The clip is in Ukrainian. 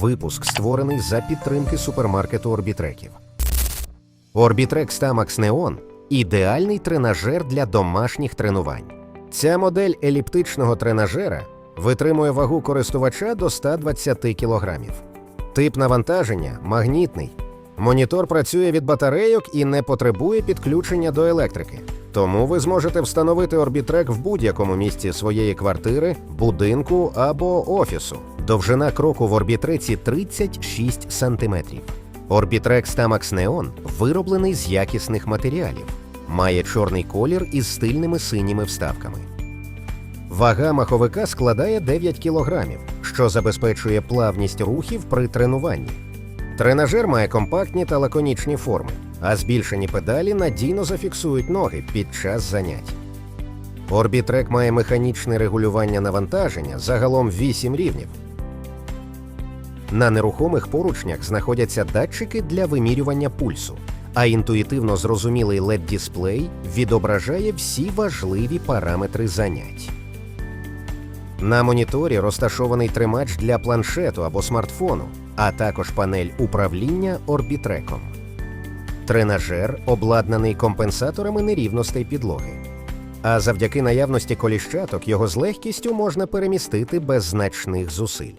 Випуск створений за підтримки супермаркету Орбітреків. Орбітрек Stamax Neon – ідеальний тренажер для домашніх тренувань. Ця модель еліптичного тренажера витримує вагу користувача до 120 кг. Тип навантаження магнітний. Монітор працює від батарейок і не потребує підключення до електрики. Тому ви зможете встановити орбітрек в будь-якому місці своєї квартири, будинку або офісу. Довжина кроку в орбітреці 36 см. Орбітрек Stamax Neon вироблений з якісних матеріалів. Має чорний колір із стильними синіми вставками. Вага маховика складає 9 кг, що забезпечує плавність рухів при тренуванні. Тренажер має компактні та лаконічні форми, а збільшені педалі надійно зафіксують ноги під час занять. Орбітрек має механічне регулювання навантаження загалом 8 рівнів. На нерухомих поручнях знаходяться датчики для вимірювання пульсу, а інтуїтивно зрозумілий LED-дисплей відображає всі важливі параметри занять. На моніторі розташований тримач для планшету або смартфону, а також панель управління орбітреком. Тренажер обладнаний компенсаторами нерівностей підлоги. А завдяки наявності коліщаток його з легкістю можна перемістити без значних зусиль.